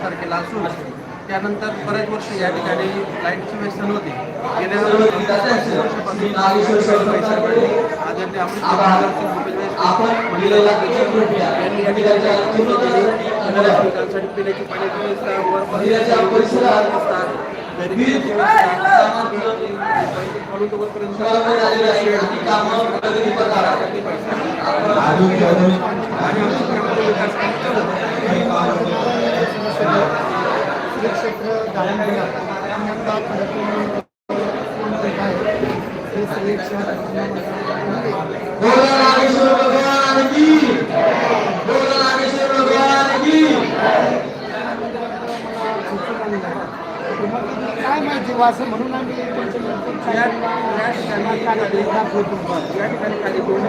तारखेला असून त्यानंतर बरेच वर्ष या ठिकाणी लाईटची व्यसन नव्हती गेल्या वर्षापासून आदरणीय यांनी या ठिकाणी पिण्याची पाण्याची व्यवस्था परिसरात आणि आमच्या ग्रामाचा विकास श्री क्षेत्र दाळिंबीला हे सगळे काय माहिती असं म्हणून आम्ही या ठिकाणी खाली दाखवतो या ठिकाणी खाली दोन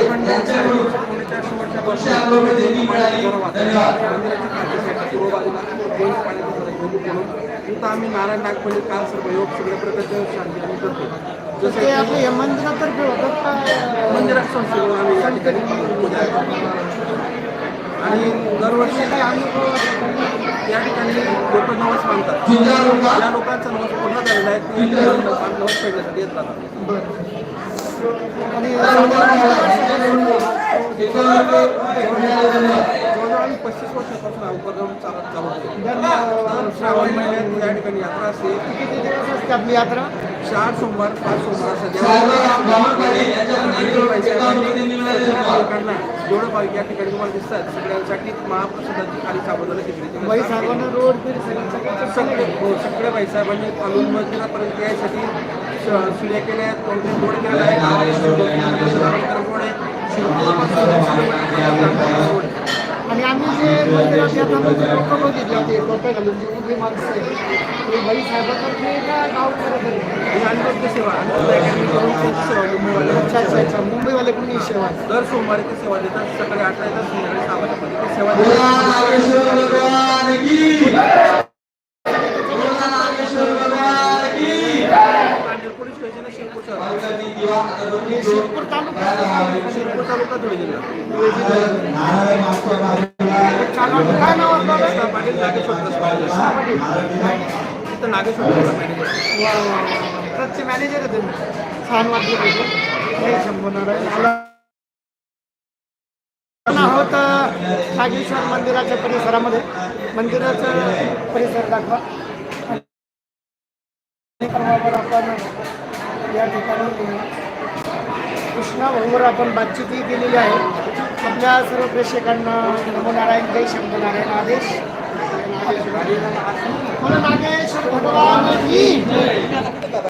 पण पुण्याच्या शेवटच्या वर्षी मंदिराची खाद्यसाठी पूर्व बाजूला दोन पाण्याचा जरा घेऊन बोलून तिथं आम्ही नारायण नागपंडित काल सर्व योग सगळ्या प्रकारच्या शांती आम्ही करतो जसं ते आपलं हे मंदिरातर्फे का मंदिरात संस्थेकडून आम्ही या ठिकाणी पूजा आणि दरवर्षी काय अनुभव या ठिकाणी लोक नवस मानतात या लोकांचा नवस पूर्ण झालेला आहे नवस फेडण्यासाठी येत आणि आम्ही पस्तीस वर्षापासून हा उपक्रम चालत चालू दर श्रावण महिन्यात या ठिकाणी यात्रा असते. किती दिवस असते आपली यात्रा? चार सोमवार पाच सोमवार लोकांना जेवढं पाहिजे या ठिकाणी तुम्हाला दिसतात सगळ्यांसाठी महाप्रसादाची खाली असते. साहेबांना रोड सगळं हो सगळे बाईसाहेबांनी काढून मंदिरापर्यंत यायसाठी स- सुल्या केल्या आहेत कोणते रोड केलेला आहे. गावापासून दोन किलोमीटर रोड आहे शिरपूरपासून दोन किलोमीटर रोड आहे. आणि करत आहे ही सेवा मुंबईवाले मुंबईवाले. दर सोमवारी ते सेवा देतात सकाळी आठला येतात संध्याकाळी सहा वाजेपर्यंत. सेवा देतात. शिरपूर तालुका. शिरपूर तालुका धुळे जिल्हा. पाटील नागेश्वर तिथं नागेश्वर पाटील मॅनेजर आहे तुम्ही छान वाटलं पाहिजे संपवणार आहे मला आहोत नागेश्वर मंदिराच्या परिसरामध्ये मंदिराचं परिसर दाखवा आपण या ठिकाणी कृष्णा भाऊवर आपण बातचीतही केलेली आहे. आपल्या सर्व प्रेक्षकांना नमो नारायण जय शंभू नारायण आदेश म्हणून नागेश्वर भगवान की